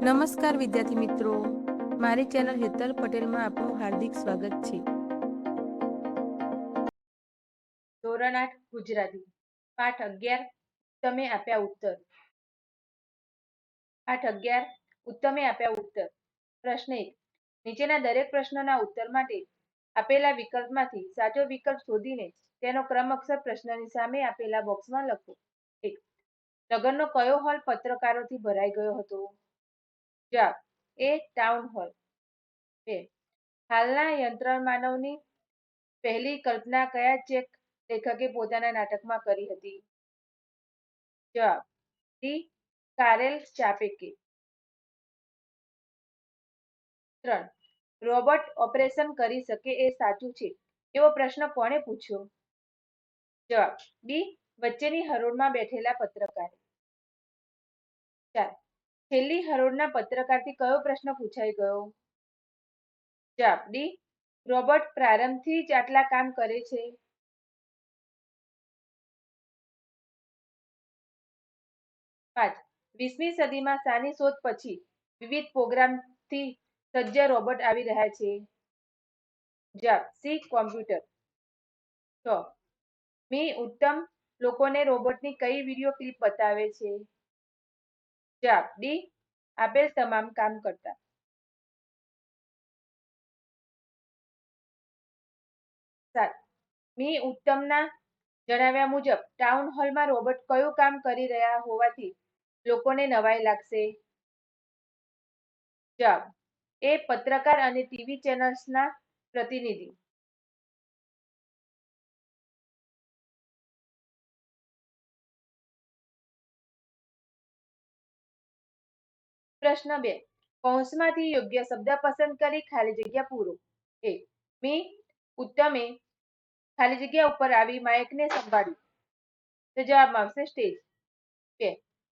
નમસ્કાર વિદ્યાર્થી મિત્રો. મારી ચેનલ હેતલ પટેલમાં આપનું હાર્દિક સ્વાગત છે. ધોરણ આઠ, ગુજરાતી. પાઠ અગિયાર, ઉત્તમે આપ્યા ઉત્તર. પાઠ અગિયાર, ઉત્તમે આપ્યા ઉત્તર. પ્રશ્ન એક. નીચેના દરેક પ્રશ્નના ઉત્તર માટે આપેલા વિકલ્પમાંથી સાચો વિકલ્પ શોધીને તેનો ક્રમ અક્ષર પ્રશ્નની સામે આપેલા બોક્સમાં લખો. એક. નગરનો કયો હોલ પત્રકારોથી ભરાઈ ગયો હતો? જવાબ એ ટાઉન હોલ બે. હાલના યંત્રમાનવની પહેલી કલ્પના કયા ચેક લેખકે પોતાના નાટકમાં કરી હતી? જવાબ. ડી. કારેલ ચાપેકે. ત્રણ. રોબોટ ઓપરેશન કરી શકે એ સાચું છે? એવો પ્રશ્ન કોણે પૂછ્યો? જવાબ. બી વચ્ચેની હરોળમાં બેઠેલા પત્રકારે. ચાર. છેલ્લી હરોળના પત્રકારથી કયો પ્રશ્ન પૂછાઈ ગયો? જવાબ ડી. રોબોટ પ્રારંભથી જ આટલા કામ કરે છે. પાંચ. વીસમી સદીમાં સાની શોધ પછી વિવિધ પ્રોગ્રામથી સજ્જ રોબોટ આવી રહ્યા છે. જવાબ સી. કોમ્પ્યુટર. છ. મી. ઉત્તમ લોકોને રોબોટની કઈ વીડિયો ક્લિપ બતાવે છે? જવાબ ડી આપેલ તમામ કામ કરતા. મી ઉત્તમના જણાવ્યા મુજબ, ટાઉન હોલમાં રોબોટ કયું કામ કરી રહ્યા હોવાથી લોકોને નવાઈ લાગશે? જવાબ, એ પત્રકાર અને ટીવી ચેનલ્સના પ્રતિનિધિ. પ્રશ્ન બે. કૌંસમાંથી યોગ્ય શબ્દ પસંદ કરી ખાલી જગ્યા પૂરો. એ મી. ઉત્તમે ખાલી જગ્યા ઉપર આવી માયકને સંભાળ્યું. તો જવાબમાં આવશે સ્ટેજ. બે.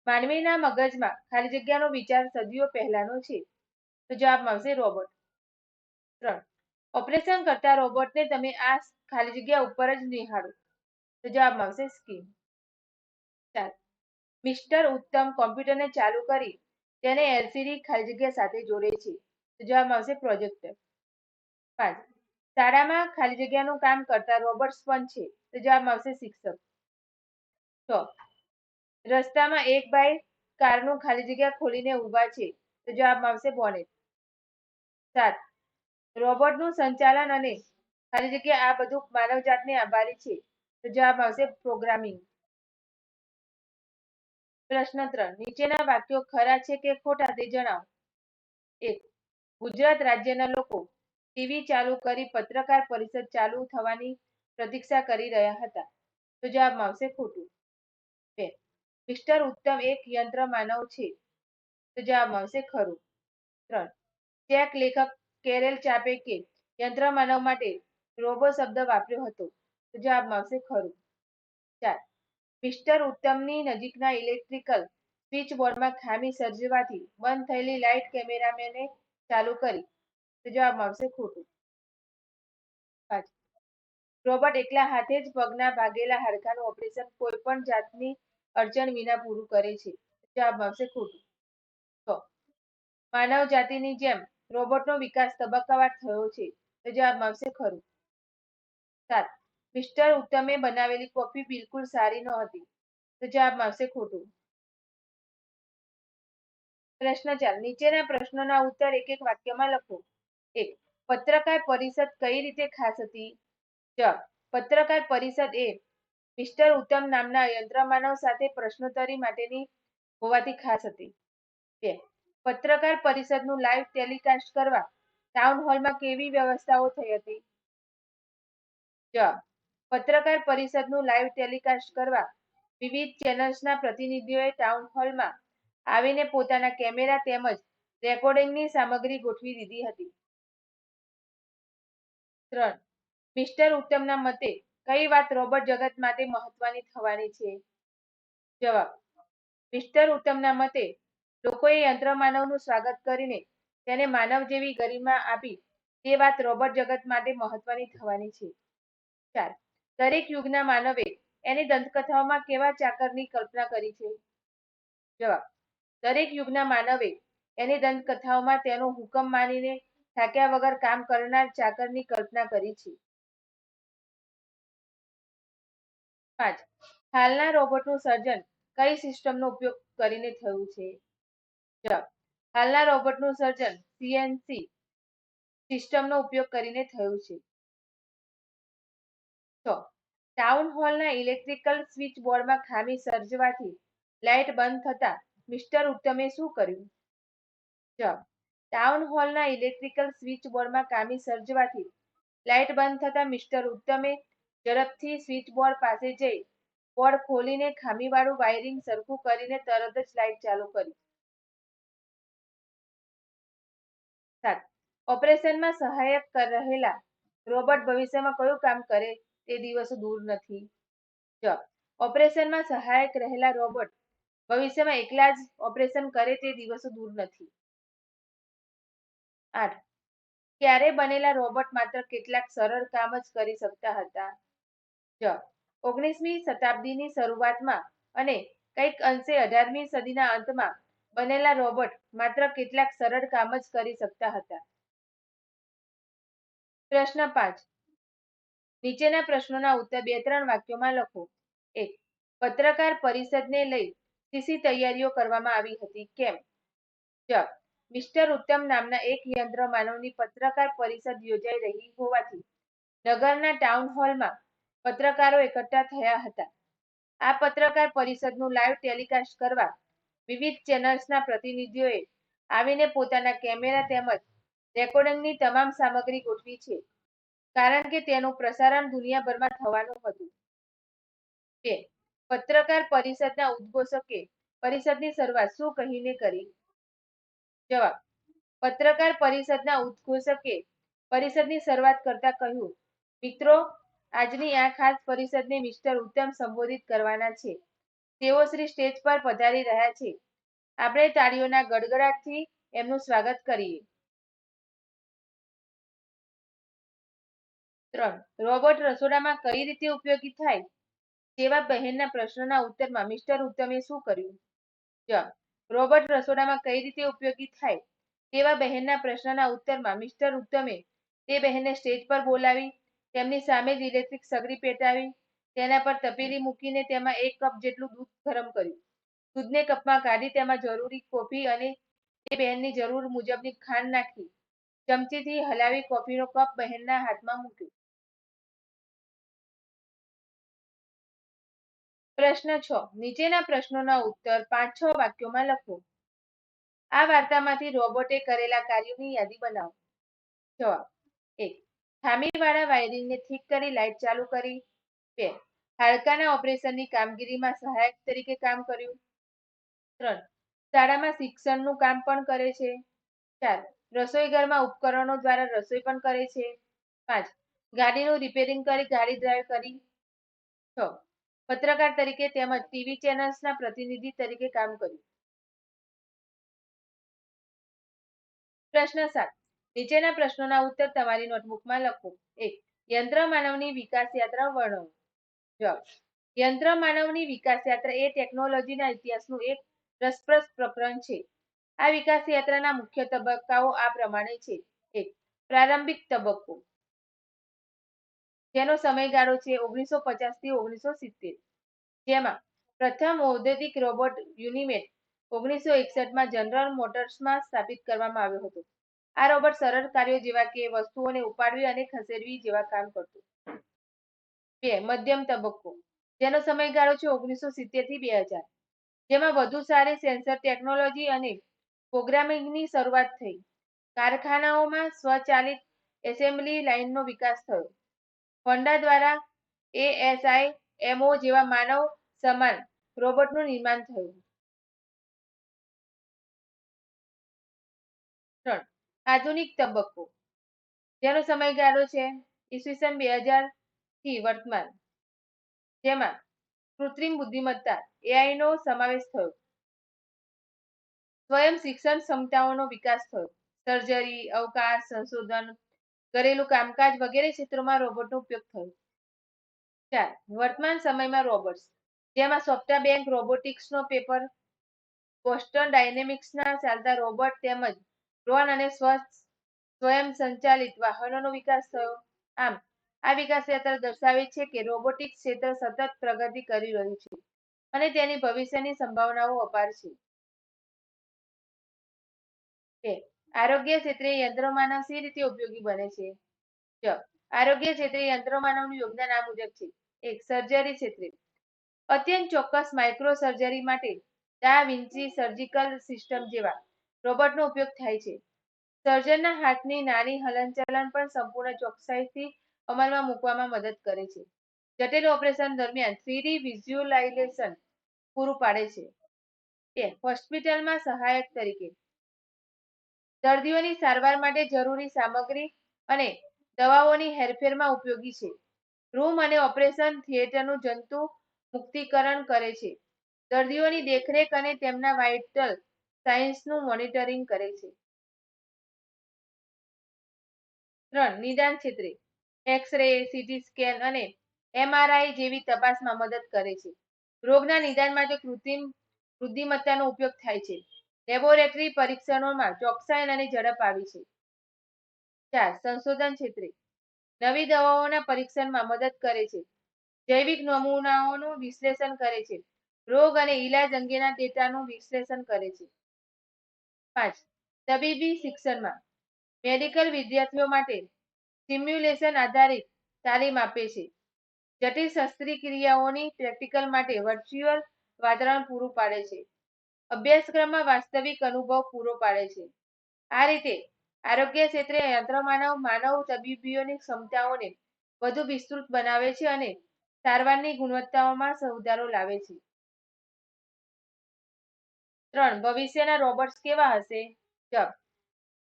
માનવીના મગજમાં ખાલી જગ્યાનો વિચાર સદીઓ પહેલાનો છે. તો જવાબમાં આવશે રોબોટ. ત્રણ. ઓપરેશન કરતા રોબોટને તમે આ ખાલી જગ્યા ઉપર જ નિહાળો. તો જવાબમાં આવશે સ્કીમ. ચાર. મિસ્ટર ઉત્તમ કોમ્પ્યુટરને ચાલુ કરી તેને એલસીડી ખાલી જગ્યા સાથે જોડે છે. તો જવાબમાં આવશે પ્રોજેક્ટર. પાંચ. શાળામાં ખાલી જગ્યાનું કામ કરતા રોબોટ્સ પણ છે. તો જવાબ આવશે શિક્ષક. છ. રસ્તામાં એક ભાઈ કારનું ખાલી જગ્યા ખોલીને ઊભા છે. તો જવાબ આવશે બોનેટ. સાત. રોબોટનું સંચાલન અને ખાલી જગ્યા આ બધું માનવજાતને આભારી છે. તો જવાબ આવશે પ્રોગ્રામિંગ. પ્રશ્ન ત્રણ. નીચેના વાક્યો ખરા છે કે ખોટા તે જણાવો. એક, ગુજરાત રાજ્યના લોકો ટીવી ચાલુ કરી પત્રકાર પરિષદ ચાલુ થવાની પ્રતીક્ષા કરી રહ્યા હતા. તો જવાબમાં આવશે ખોટું. બે, મિસ્ટર ઉત્તમ એક યંત્ર માનવ છે. તો જવાબમાં આવશે ખરું. ત્રણ ચેક લેખક કેરેલ ચાપેકે યંત્ર માનવ માટે રોબો શબ્દ વાપર્યો હતો. તો જવાબમાં આવશે ખરું. ચાર મિસ્ટર ઉત્તમની નજીકના ઇલેક્ટ્રિકલ સ્વિચ બોર્ડમાં ખામી સર્જવાથી બંધ થયેલી લાઇટ કેમેરામેને ચાલુ કરી. તો જવાબમાં આવશે ખોટું. રોબર્ટ એકલા હાથે જ પગના ભાગેલા હાડકાનું ઓપરેશન કોઈ પણ જાતની અડચણ વિના પૂરું કરે છે. જવાબ આવશે ખોટું. માનવ જાતિની જેમ રોબોટનો વિકાસ તબક્કાવાર થયો છે. તો જવાબ આવશે ખરું. સાત મિસ્ટર ઉત્તમે બનાવેલી કોફી બિલકુલ સારી નહોતી. તો જવાબ આવશે ખોટું. પ્રશ્ન ચાર. નીચેના પ્રશ્નોના ઉત્તર એક એક વાક્યમાં લખો. એક. પત્રકાર પરિષદ કઈ રીતે ખાસ હતી? જવાબ પત્રકાર પરિષદ એ મિસ્ટર ઉત્તમ નામના યંત્રમાનવ સાથે પ્રશ્નોત્તરી માટેની હોવાથી ખાસ હતી. બે. પત્રકાર પરિષદનું લાઈવ ટેલિકાસ્ટ કરવા ટાઉન હોલમાં કેવી વ્યવસ્થાઓ થઈ હતી? જવાબ પત્રકાર પરિષદનું લાઈવ ટેલિકાસ્ટ કરવા વિવિધ ચેનલ્સના પ્રતિનિધિઓએ ટાઉન હોલમાં આવીને પોતાના કેમેરા તેમજ રેકોર્ડિંગની સામગ્રી ગોઠવી દીધી હતી. ત્રણ મિસ્ટર ઉત્તમના મતે કઈ વાત રોબોટ જગત માટે મહત્વની થવાની છે? જવાબ મિસ્ટર ઉત્તમના મતે લોકોએ યંત્રમાનવનું સ્વાગત કરીને તેને માનવ જેવી ગરિમા આપી તે વાત રોબોટ જગત માટે મહત્વની થવાની છે. ચાર દરેક યુગના માનવે એની દંતકથાઓમાં કેવા ચાકરની કલ્પના કરી છે? જવાબ, દરેક યુગના માનવે એની દંતકથાઓમાં તેનો હુકમ માનીને થાક્યા વગર કામ કરનાર ચાકરની કલ્પના કરી છે. પાંચ, હાલના રોબોટનું સર્જન કઈ સિસ્ટમનો ઉપયોગ કરીને થયું છે? જવાબ, હાલના રોબોટનું સર્જન સીએનસી સિસ્ટમનો ઉપયોગ કરીને થયું છે. ટાઉન હોલના ઇલેક્ટ્રિકલ સ્વિચ બોર્ડમાં ખામી સર્જવાથી લાઇટ બંધ થતા મિસ્ટર ઉત્તમે શું કર્યું? જવાબ, ટાઉન હોલના ઇલેક્ટ્રિકલ સ્વિચ બોર્ડમાં ખામી સર્જવાથી લાઇટ બંધ થતા મિસ્ટર ઉત્તમે ઝડપથી સ્વિચ બોર્ડ પાસે જઈ બોર્ડ ખોલીને ખામીવાળું વાયરિંગ સરખું કરીને તરત જ લાઇટ ચાલુ કરી. સાત, ઓપરેશનમાં સહાયક રહેલા રોબોટ ભવિષ્યમાં કયું કામ કરે? તે દિવસો દૂર નથી. જવાબ ઓપરેશનમાં સહાયક રહેલા રોબોટ ભવિષ્યમાં એકલા જ ઓપરેશન કરે તે દિવસો દૂર નથી. આઠ ક્યારે બનેલા રોબોટ માત્ર કેટલાક સરળ કામ જ કરી શકતા હતા. જવાબ ઓગણીસમી શતાબ્દીની શરૂઆતમાં અને કંઈક અંશે અઢારમી સદીના અંતમાં બનેલા રોબોટ માત્ર કેટલાક સરળ કામ જ કરી શકતા હતા. પ્રશ્ન પાંચ. નીચેના પ્રશ્નોના ઉત્તર બે ત્રણ વાક્યોમાં લખો. એક, પત્રકાર પરિષદને લઈ સીસી તૈયારીઓ કરવામાં આવી હતી, કેમ? જવાબ મિસ્ટર ઉત્તમ નામના એક યંત્ર માનવની પત્રકાર પરિષદ યોજાઈ રહી હોવાથી નગરના ટાઉન હોલમાં પત્રકારો એકઠા થયા હતા. આ પત્રકાર પરિષદનું લાઈવ ટેલિકાસ્ટ કરવા વિવિધ ચેનલ્સના પ્રતિનિધિઓએ આવીને પોતાના કેમેરા તેમજ રેકોર્ડિંગની તમામ સામગ્રી ગોઠવી છે. કારણ કે તેનું પ્રસારણ દુનિયાભરમાં થવાનું હતું. બે, પત્રકાર પરિષદના ઉદ્ઘોષકે પરિષદની શરૂઆત શું કહીને કરી? જવાબ, પત્રકાર પરિષદના ઉદ્ઘોષકે પરિષદની શરૂઆત કરતા કહ્યું, મિત્રો, આજની આ ખાસ પરિષદને મિસ્ટર ઉત્તમ સંબોધિત કરવાના છે. તેઓ શ્રી સ્ટેજ પર પધારી રહ્યા છે. આપણે તાળીઓના ગડગડાટથી એમનું સ્વાગત કરીએ. ત્રણ. રોબોટ રસોડામાં કઈ રીતે ઉપયોગી થાય? તેવા બહેનના પ્રશ્નના ઉત્તરમાં મિસ્ટર ઉત્તમે શું કર્યું? જવાબ. રોબોટ રસોડામાં કઈ રીતે ઉપયોગી થાય? તેવા બહેનના પ્રશ્નના ઉત્તરમાં મિસ્ટર ઉત્તમે તે બહેનને સ્ટેજ પર બોલાવી, તેમની સામે જ ઇલેક્ટ્રિક સગડી પેટાવી, તેના પર તપેલી મૂકીને તેમાં એક કપ જેટલું દૂધ ગરમ કર્યું. દૂધને કપમાં કાઢી તેમાં જરૂરી કોફી અને તે બહેનની જરૂર મુજબની ખાંડ નાખી. ચમચીથી હલાવી કોફીનો કપ બહેનના હાથમાં મૂક્યો. પ્રશ્ન છ. નીચેના પ્રશ્નોના ઉત્તર પાંચ છ વાક્યોમાં લખો. આ વાર્તામાંથી રોબોટે કરેલા કાર્યોની યાદી બનાવો. જવાબ. એક. ખામીવાળા વાયરિંગને ઠીક કરી લાઇટ ચાલુ કરી. બે. હાડકાના ઓપરેશનની કામગીરીમાં સહાયક તરીકે કામ કર્યું. ત્રણ. શાળામાં શિક્ષણનું કામ પણ કરે છે. ચાર. રસોઈ ઘરમાં ઉપકરણો દ્વારા રસોઈ પણ કરે છે. પાંચ. ગાડીનું રિપેરિંગ કરી ગાડી ડ્રાઈવ કરી. છ. પત્રકાર તરીકે તેમજ ટીવી ચેનલ્સના પ્રતિનિધિ તરીકે કામ કર્યું. પ્રશ્ન સાત. નીચેના પ્રશ્નોના ઉત્તર તમારી નોટબુકમાં લખો. એક. યંત્ર માનવની વિકાસ યાત્રા વર્ણવો. જવાબ. યંત્ર માનવની વિકાસ યાત્રા એ ટેકનોલોજીના ઇતિહાસનું એક રસપ્રદ પ્રકરણ છે. આ વિકાસ યાત્રાના મુખ્ય તબક્કાઓ આ પ્રમાણે છે. એક. પ્રારંભિક તબક્કો. જેનો સમયગાળો છે ઓગણીસો પચાસથી ઓગણીસો સિત્તેર. જેમાં પ્રથમ ઔદ્યોગિક રોબોટ યુનિમેટ ઓગણીસો એકસઠમાં જનરલ મોટર્સમાં સ્થાપિત કરવામાં આવ્યો હતો. આ રોબોટ સરળ કાર્યો જેવા કે વસ્તુઓને ઉપાડવી અને ખસેડવી જેવા કામ કરતું. બે, મધ્યમ તબક્કો. જેનો સમયગાળો છે ઓગણીસો સિત્તેરથી બે હજાર. જેમાં વધુ સારી સેન્સર ટેકનોલોજી અને પ્રોગ્રામિંગની શરૂઆત થઈ. કારખાનાઓમાં સ્વચાલિત એસેમ્બલી લાઇનનો વિકાસ થયો. હોન્ડા દ્વારા એએસઆઈ એમઓ જેવા માનવ સમાન રોબોટનું નિર્માણ થયું. ત્રણ, આધુનિક તબક્કો. જેનો સમયગાળો છે ઈસવીસન બે હજારથી વર્તમાન. જેમાં કૃત્રિમ બુદ્ધિમત્તા એઆઈ નો સમાવેશ થયો. સ્વયં શિક્ષણ ક્ષમતાઓનો વિકાસ થયો. સર્જરી, અવકાશ, સંશોધન ઘરેલું કામકાજ વગેરે ક્ષેત્રોમાં રોબોટનો ઉપયોગ થયો. ચાર, વર્તમાન સમયમાં રોબોટ્સ. જેમાં સોફ્ટા બેંક, રોબોટિક્સનો પેપર, બોસ્ટન ડાયનેમિક્સના ચાલતા રોબોટ તેમજ ડ્રોન અને સ્વ સ્વયં સંચાલિત વાહનોનો વિકાસ થયો. આમ, આ વિકાસ યાત્રા દર્શાવે છે કે રોબોટિક્સ ક્ષેત્ર સતત પ્રગતિ કરી રહ્યું છે અને તેની ભવિષ્યની સંભાવનાઓ અપાર છે. આરોગ્ય ક્ષેત્રે યંત્રમાનવ સી રીતે ઉપયોગી બને છે? આરોગ્ય ક્ષેત્રે યંત્રમાનવનું યોગદાન આ મુજબ છે. એક સર્જરી ક્ષેત્રે. અત્યંત ચોક્કસ માઇક્રો સર્જરી માટે દા સર્જિકલ સિસ્ટમ જેવા રોબોટનો ઉપયોગ થાય છે. સર્જનના હાથની નાની હલનચલન પણ સંપૂર્ણ ચોકસાઈથી અમલમાં મૂકવામાં મદદ કરે છે. જટિલ ઓપરેશન દરમિયાન થ્રીડી વિઝ્યુલાઇઝેશન પૂરું પાડે છે. તે હોસ્પિટલમાં સહાયક તરીકે દર્દીઓની સારવાર માટે જરૂરી સામગ્રી અને દવાઓની હેરફેરમાં ઉપયોગી છે. રૂમ અને ઓપરેશન થિયેટરનું જંતુ મુક્તિકરણ કરે છે. દર્દીઓની દેખરેખ અને તેમના વાઇટલ સાયન્સનું મોનિટરિંગ કરે છે. ત્રણ, નિદાન ક્ષેત્રે એક્સ-રે, સીટી સ્કેન અને એમઆરઆઈ જેવી તપાસમાં મદદ કરે છે. રોગના નિદાન માટે કૃત્રિમ બુદ્ધિમત્તાનો ઉપયોગ થાય છે. લેબોરેટરી પરીક્ષણોમાં ચોકસાઈ અને ઝડપ આવી છે. ચાર, સંશોધન ક્ષેત્રે નવી દવાઓના પરીક્ષણમાં મદદ કરે છે. જૈવિક નમૂનાઓનું વિશ્લેષણ કરે છે. રોગ અને ઈલાજ અંગેના ડેટાનું વિશ્લેષણ કરે છે. પાંચ, તબીબી શિક્ષણમાં મેડિકલ વિદ્યાર્થીઓ માટે સિમ્યુલેશન આધારિત તાલીમ આપે છે. જટિલ શસ્ત્રક્રિયાઓની પ્રેક્ટિકલ માટે વર્ચ્યુઅલ વાતાવરણ પૂરું પાડે છે. અભ્યાસક્રમમાં વાસ્તવિક અનુભવ પૂરો પાડે છે. આ રીતે આરોગ્ય ક્ષેત્રે યંત્રમાનવ માનવ તબીબીઓની ક્ષમતાઓને વધુ વિસ્તૃત બનાવે છે અને સારવારની ગુણવત્તાઓમાં સુધારો લાવે છે. ત્રણ, ભવિષ્યના રોબોટ્સ કેવા હશે? જવાબ,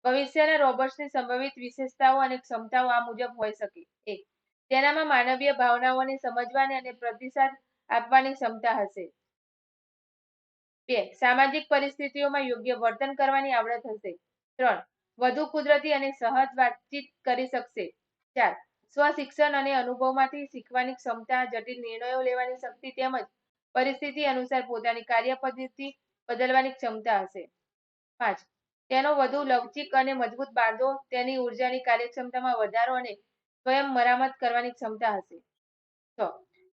ભવિષ્યના રોબોટ્સની સંભવિત વિશેષતાઓ અને ક્ષમતાઓ આ મુજબ હોઈ શકે. એક, તેનામાં માનવીય ભાવનાઓને સમજવાની અને પ્રતિસાદ આપવાની ક્ષમતા હશે. બે, સામાજિક પરિસ્થિતિઓમાં યોગ્ય વર્તન કરવાની આવડત હશે. ત્રણ, વધુ કુદરતી અને સહજ વાતચીત કરી શકશે. ચાર, સ્વશિક્ષણ અને અનુભવમાંથી શીખવાની ક્ષમતા, જટિલ નિર્ણયો લેવાની શક્તિ તેમજ પરિસ્થિતિ અનુસાર પોતાની કાર્ય બદલવાની ક્ષમતા હશે. પાંચ, તેનો વધુ લવચીક અને મજબૂત બાંધો તેની ઉર્જાની કાર્યક્ષમતામાં વધારો અને સ્વયં મરામત કરવાની ક્ષમતા હશે. છ,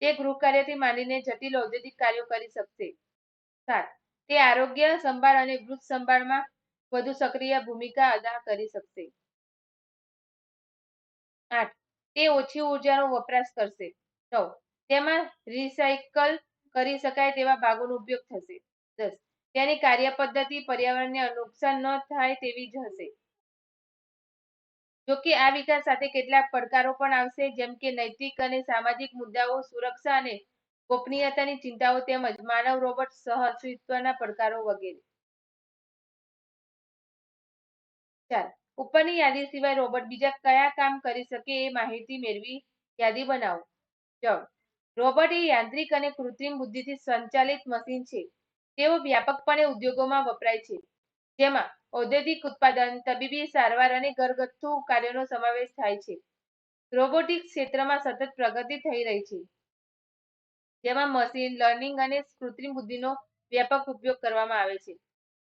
તે ગૃહ કાર્યથી માંડીને જટિલ ઔદ્યોગિક કાર્યો કરી શકશે. સાત. તે આરોગ્ય સંભાળ અને વૃદ્ધ સંભાળમાં વધુ સક્રિય ભૂમિકા અદા કરી શકશે. આઠ. તે ઓછી ઉર્જાનો વપરાશ કરશે. નવ. તેમાં રિસાયકલ કરી શકાય તેવા ભાગોનો ઉપયોગ થશે. દસ. તેની કાર્યપદ્ધતિ પર્યાવરણને નુકસાન ન થાય તેવી જ હશે. જોકે આ વિકાસ સાથે કેટલાક પડકારો પણ આવશે, જેમ કે નૈતિક અને સામાજિક મુદ્દાઓ, સુરક્ષા અને ગોપનીયતાની ચિંતાઓ તેમજ માનવ રોબોટ સહ અસ્તિત્વના પડકારો વગેરે. ચાલ, ઉપરની યાદી સિવાય રોબોટ બીજા કયા કામ કરી શકે એ માહિતી મેળવી, યાદી બનાવો. જવાબ રોબોટ એ યાંત્રિક અને કૃત્રિમ બુદ્ધિથી સંચાલિત મશીન છે. તેઓ વ્યાપકપણે ઉદ્યોગોમાં વપરાય છે. જેમાં ઔદ્યોગિક ઉત્પાદન, તબીબી સારવાર અને ઘરગથ્થુ કાર્યોનો સમાવેશ થાય છે. રોબોટિક્સ ક્ષેત્રમાં સતત પ્રગતિ થઈ રહી છે. જેમાં મશીન લર્નિંગ અને કૃત્રિમ બુદ્ધિનો વ્યાપક ઉપયોગ કરવામાં આવે છે.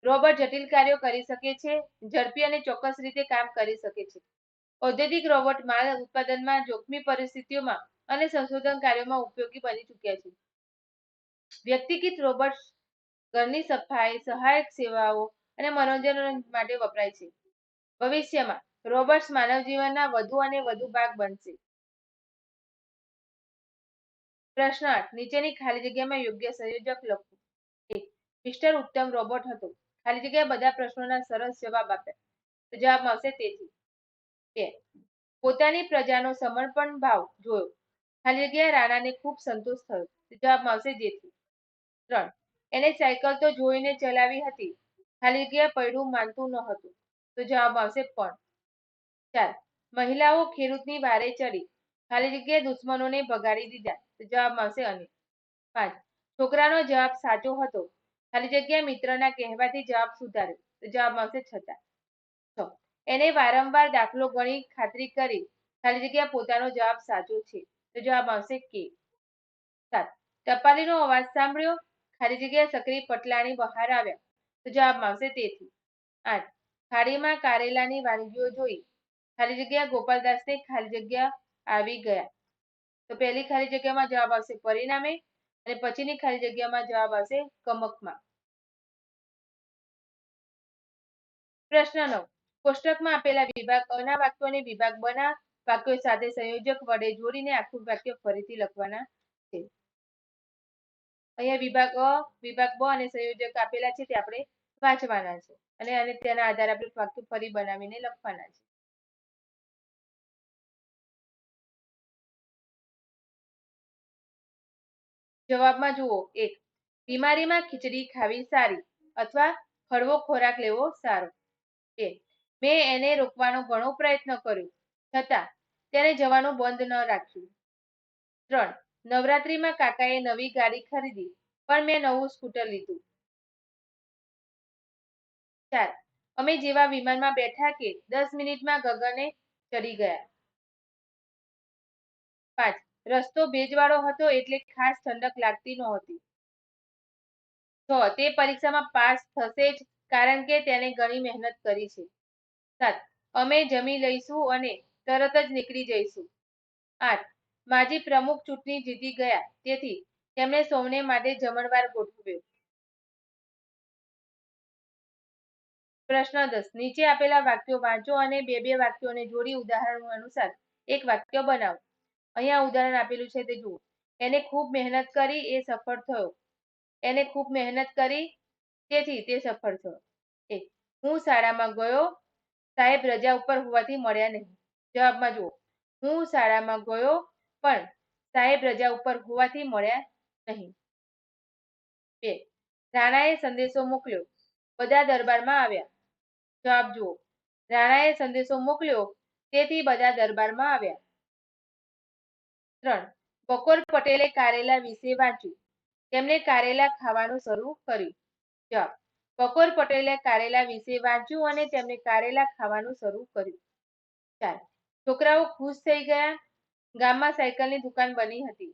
રોબોટ જટિલ કાર્યો કરી શકે છે, ઝડપી અને ચોક્કસ રીતે કામ કરી શકે છે. ઔદ્યોગિક રોબોટ માલ ઉત્પાદનમાં જોખમી પરિસ્થિતિઓમાં અને સંશોધન કાર્યોમાં ઉપયોગી બની ચૂક્યા છે. વ્યક્તિગત રોબોટ્સ ઘરની સફાઈ, સહાયક સેવાઓ અને મનોરંજન માટે વપરાય છે. ભવિષ્યમાં રોબોટ્સ માનવ જીવનના વધુ અને વધુ ભાગ બનશે. પ્રશ્ન આઠ નીચેની ખાલી જગ્યામાં યોગ્ય સંયોજક લખો. મિસ્ટર ઉત્તમ રોબોટ હતો. ખાલી જગ્યા બધા પ્રશ્નોના સરસ જવાબ આપ્યા જવાબ આવશે તેથી. બે, પોતાની પ્રજાનો સમર્પણ ભાવ જોયો. ખાલી જગ્યા રાણાને ખૂબ સંતોષ થયો. જવાબ આવશે જેથી. ત્રણ, એને સાયકલ તો જોઈને ચલાવી હતી. ખાલી જગ્યા પૈડું માનતું ન હતું તો જવાબ આવશે પણ. ચાર, મહિલાઓ ખેડૂતની વારે ચડી. ખાલી જગ્યાએ દુશ્મનોને ભગાડી દીધા. તો જવાબ આવશે અનિલ પાંચ. છોકરાનો જવાબ સાચો હતો. ખાલી જગ્યાએ મિત્રના કહેવાથી જવાબ સુધાર્યો. તો જવાબ આવશે છતાં. છ. એને વારંવાર દાખલો ગણી ખાતરી કરી ખાલી જગ્યા પોતાનો જવાબ સાચો છે. તો જવાબ આવશે કે સાત. ટપાલીનો અવાજ સાંભળ્યો. ખાલી જગ્યા સક્રિય પટલાની બહાર આવ્યા. તો જવાબમાં આવશે તેથી. આઠ. થાળીમાં કારેલાની વાનગીઓ જોઈ. ખાલી જગ્યા ગોપાલદાસને ખાલી જગ્યા આવી ગયા. તો પહેલી ખાલી જગ્યામાં જવાબ આવશે પરિણામે અને પછીની ખાલી જગ્યામાં જવાબ આવશે કમકમાં. પ્રશ્ન નવ. કોષ્ટકમાં આપેલા વિભાગ અના વાક્યોને વિભાગ બના વાક્યો સાથે સંયોજક વડે જોડીને આખું વાક્ય ફરીથી લખવાના છે. અહીંયા વિભાગ અ, વિભાગ બ અને સંયોજક આપેલા છે તે આપણે વાંચવાના છે. અને અને તેના આધારે આપણે વાક્ય ફરી બનાવીને લખવાના છે. જવાબમાં જુઓ. એક, બીમારીમાં ખીચડી ખાવી સારી અથવા હળવો ખોરાક લેવો સારો. બે, મેં એને રોકવાનો ઘણો પ્રયત્ન કર્યો. છતાં, તેને જવાનું બંધ ન રાખ્યું. ત્રણ, નવરાત્રિમાં કાકાએ નવી ગાડી ખરીદી, પણ મેં નવું સ્કૂટર લીધું. ચાર, અમે જેવા વિમાનમાં બેઠા કે દસ મિનિટમાં ગગને ચડી ગયા. પાંચ રસ્તો ભેજવાળો હતો એટલે ખાસ ઠંડક લાગતી નહોતી. છ, તે પરીક્ષામાં પાસ થશે જ કારણ કે તેને ઘણી મહેનત કરી છે. સાત, અમે જમી લઈશું અને તરત જ નીકળી જઈશું. આઠ, માજી પ્રમુખ ચૂંટણી જીતી ગયા, તેથી તેમણે સૌને માટે જમણવાર ગોઠવ્યો. પ્રશ્ન દસ, નીચે આપેલા વાક્યો વાંચો અને બે બે વાક્યોને જોડી ઉદાહરણો અનુસાર એક વાક્ય બનાવો. અહીંયા ઉદાહરણ આપેલું છે તે જુઓ. એને ખૂબ મહેનત કરી, એ સફળ થયો. એને ખૂબ મહેનત કરી, તેથી તે સફળ થયો. એક, હું શાળામાં ગયો, સાહેબ રજા ઉપર હોવાથી મળ્યા નહીં. જવાબમાં જુઓ, હું શાળામાં ગયો, પણ સાહેબ રજા ઉપર હોવાથી મળ્યા નહીં. બે, રાણાએ સંદેશો મોકલ્યો. બધા દરબારમાં આવ્યા. જવાબ જુઓ, રાણાએ સંદેશો મોકલ્યો, તેથી બધા દરબારમાં આવ્યા. ત્રણ. બકોર પટેલે કારેલા વિશે વાંચ્યું. તેમણે કારેલા ખાવાનું શરૂ કર્યું. જવાબ બકોર પટેલે કારેલા વિશે વાંચ્યું અને તેમણે કારેલા ખાવાનું શરૂ કર્યું. ચાર. છોકરાઓ ખુશ થઈ ગયા. ગામમાં સાયકલની દુકાન બની હતી.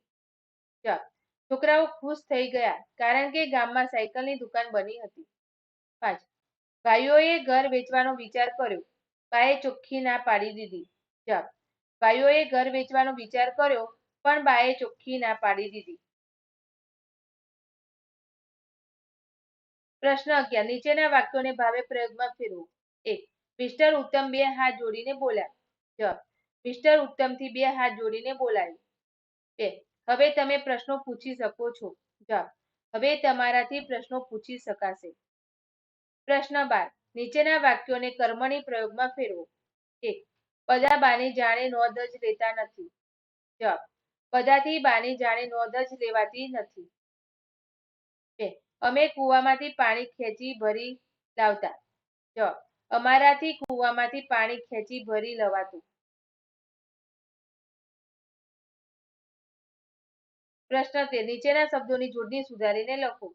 જવાબ છોકરાઓ ખુશ થઈ ગયા કારણ કે ગામમાં સાયકલની દુકાન બની હતી. પાંચ. ભાઈઓએ ઘર વેચવાનો વિચાર કર્યો. બાએ ચોખ્ખી ના પાડી દીધી. જવાબ ભાઈઓએ ઘર વેચવાનો વિચાર કર્યો, પણ બાએ ચોખ્ખી ના પાડી દીધી. પ્રશ્ન અગિયાર, નીચેના વાક્યોને ભાવે પ્રયોગમાં ફેરવો. એક, મિસ્ટર ઉત્તમ બે હાથ જોડીને બોલ્યા જ, મિસ્ટર ઉત્તમથી બે હાથ જોડીને બોલાયું બે, હવે તમે પ્રશ્નો પૂછી શકો છો. જવાબ હવે તમારાથી પ્રશ્નો પૂછી શકાશે. પ્રશ્ન બાર, નીચેના વાક્યોને કર્મણી પ્રયોગમાં ફેરવો. એક બધા બાની જાણે નોંધ જ લેતા નથી. જવાબ બધાથી બાની જાણે નોંધ જ લેવાતી નથી. અમે કૂવામાંથી પાણી ખેંચી ભરી લાવતા. જવાબ અમારાથી કૂવામાંથી પાણી ખેંચી ભરી લવાતું. પ્રશ્ન તે. નીચેના શબ્દોની જોડણી સુધારીને લખો.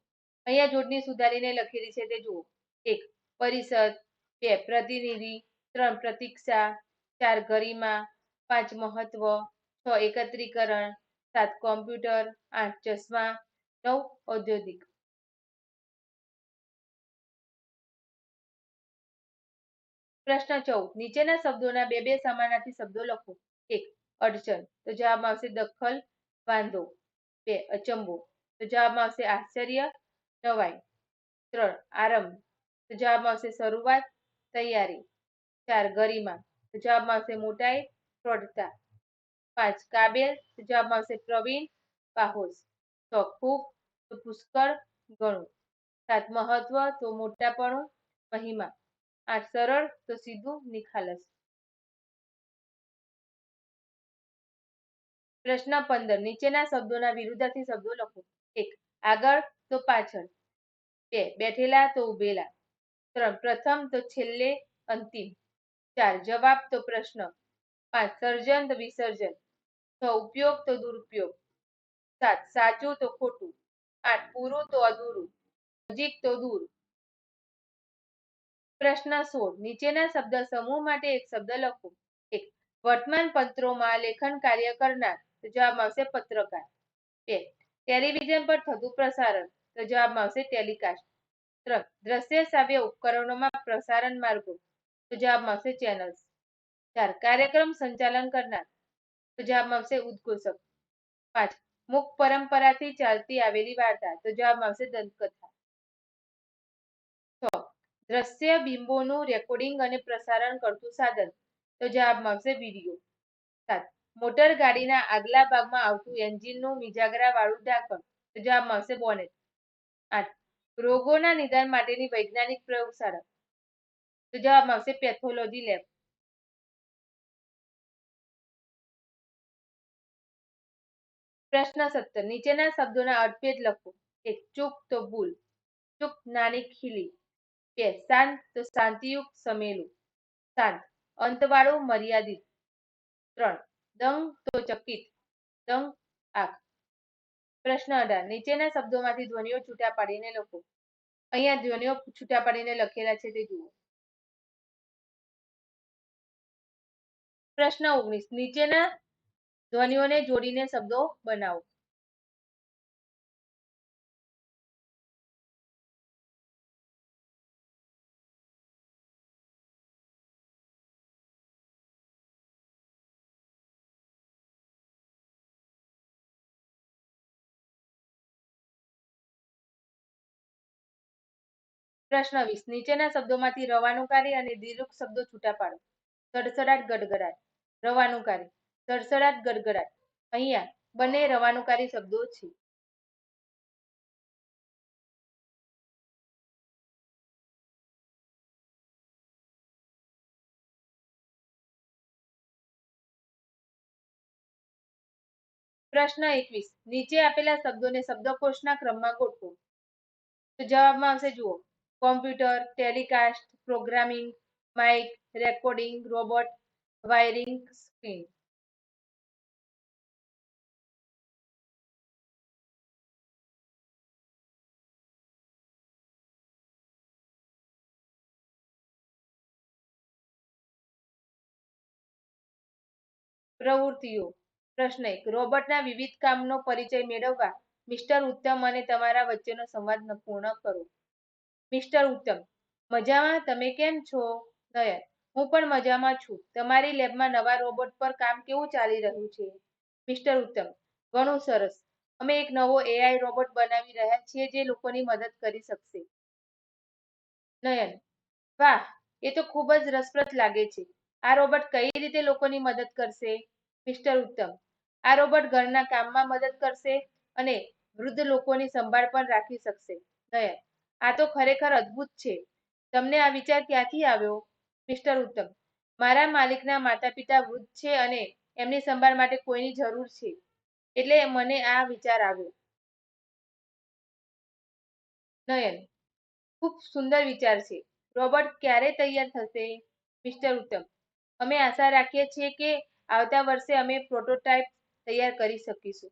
અહીંયા જોડણી સુધારીને લખેલી છે તે જુઓ. એક. પરિષદ. બે. પ્રતિનિધિ. ત્રણ. પ્રતીક્ષા. ચાર ગરિમા પાંચ મહત્વ, છ એકત્રીકરણ, સાત કોમ્પ્યુટર, આઠ ચશ્મા, નવ ઔદ્યોગિક. પ્રશ્ન ચૌદ. નીચેના શબ્દોના બે બે સમાનાર્થી શબ્દો લખો. એક, અડચણ. તો જવાબમાં આવશે દખલ, વાંધો. બે, અચંબો. તો જવાબમાં આવશે આશ્ચર્ય, નવાઈ. ત્રણ, આરંભ. તો જવાબમાં આવશે શરૂઆત, તૈયારી. ચાર, ગરિમા. જવાબમાં આવશે મોટાઈ પ્રોઢતા. પાંચ, કાબેલ જવાબમાં આવશે પ્રવીણ પાહોસ છ ખૂબ તો પુષ્કળ ગણું. સાત, મહત્વ, તો મોટાપણું, મહિમા. આઠ, સરળ, તો સીધું નિખાલસ. પ્રશ્ન પંદર, નીચેના શબ્દોના વિરુદ્ધાર્થી શબ્દો લખો. એક, આગળ, તો પાછળ. બે, બેઠેલા, તો ઉભેલા. ત્રણ, પ્રથમ, તો છેલ્લે, અંતિમ. ચાર જવાબ તો પ્રશ્ન. પાંચ સર્જન તો વિસર્જન. છ ઉપયોગ તો દુરુપયોગ. સાત, સાચું તો ખોટું. આઠ, પૂરું તો અધૂરું. નજીક તો દૂર. પ્રશ્ન સોળ, નીચેના શબ્દ સમૂહ માટે એક શબ્દ લખો. એક, વર્તમાન પત્રોમાં લેખન કાર્ય કરનાર. તો જવાબમાં આવશે પત્રકાર. બે, ટેલિવિઝન પર થતું પ્રસારણ. તો જવાબમાં આવશે ટેલિકાસ્ટ. ત્રણ, દ્રશ્ય શ્રાવ્ય ઉપકરણોમાં પ્રસારણ માર્ગો. તો આવશે ચેનલ્સ ચાર કાર્યક્રમ સંચાલન કરનાર. તો આવશે ઉદ્ઘોષક. પાંચ, મુખ પરંપરાથી ચાલતી આવેલી વાર્તા. તો જવાબમાં આવશે દંતકથા. દ્રશ્ય બિંબોનું રેકોર્ડિંગ અને પ્રસારણ કરતું સાધન. તો જવાબમાં આવશે વીડિયો સાત, મોટર ગાડીના આગલા ભાગમાં આવતું એન્જિનનું મિજાગરા વાળું ઢાંકણ. તો જવાબમાં આવશે બોનેટ આઠ, રોગોના નિદાન માટેની વૈજ્ઞાનિક પ્રયોગશાળા. તો જવાબ આવશે પેથોલોજી લેબ. પ્રશ્ન સત્તર. નીચેના શબ્દોના અર્થભેદ લખો. એક ચૂક તો ભૂલ. ચૂક નાની ખીલી. બે, શાંત તો શાંતિયુક્ત સમેલું. શાંત અંતવાળું મર્યાદિત. ત્રણ, દંગ તો ચકિત. દંગ, આંખ. પ્રશ્ન અઢાર. નીચેના શબ્દોમાંથી ધ્વનિઓ છૂટા પાડીને લખો. અહીંયા ધ્વનિઓ છૂટા પાડીને લખેલા છે તે જુઓ. પ્રશ્ન ઓગણીસ. નીચેના ધ્વનિઓને જોડીને શબ્દો બનાવો. પ્રશ્ન વીસ. નીચેના શબ્દોમાંથી રવાનું કાર્ય અને દીર્ઘ શબ્દો છૂટા પાડો. સડસડાટ ગડગડાટ. રવાનુકારી સડસડાટ ગડગડાટ. અહીંયા બંને રવાનુકારી શબ્દો છે. પ્રશ્ન એકવીસ. નીચે આપેલા શબ્દોને શબ્દકોશના ક્રમમાં ગોઠવો. તો જવાબમાં આવશે, જુઓ. Computer, telecast, programming, mike, recording, robot wiring screen. પ્રવૃત્તિઓ. પ્રશ્ન એક. રોબોટના વિવિધ કામનો પરિચય મેળવવા મિસ્ટર ઉત્તમ અને તમારા વચ્ચેનો સંવાદ પૂર્ણ કરો. મિસ્ટર ઉત્તમ, મજામાં? તમે કેમ છો? નયન હું પણ મજામાં છું. તમારી લેબમાં નવા રોબોટ પર કામ કેવું ચાલી રહ્યું છે? મિસ્ટર ઉત્તમ, ઘણું સરસ. અમે એક નવો એઆઈ રોબોટ બનાવી રહ્યા છીએ જે લોકોની મદદ કરી શકશે. નયન, વાહ, એ તો ખૂબ જ રસપ્રદ લાગે છે. આ રોબોટ કઈ રીતે લોકોની મદદ કરશે? મિસ્ટર ઉત્તમ, આ રોબોટ ઘરના કામમાં મદદ કરશે અને વૃદ્ધ લોકોની સંભાળ પણ રાખી શકશે. નયન, આ તો ખરેખર અદ્ભુત છે. તમને આ વિચાર ક્યાંથી આવ્યો? મિસ્ટર ઉત્તમ, મારા માલિકના માતા પિતા વૃદ્ધ છે અને એમની સંભાળ માટે કોઈની જરૂર છે? એટલે મને આ વિચાર આવ્યો. નયન, ખૂબ સુંદર વિચાર છે. રોબોટ ક્યારે તૈયાર થશે? મિસ્ટર ઉત્તમ, અમે આશા રાખીએ છીએ કે આવતા વર્ષે અમે પ્રોટોટાઇપ તૈયાર કરી શકીશું.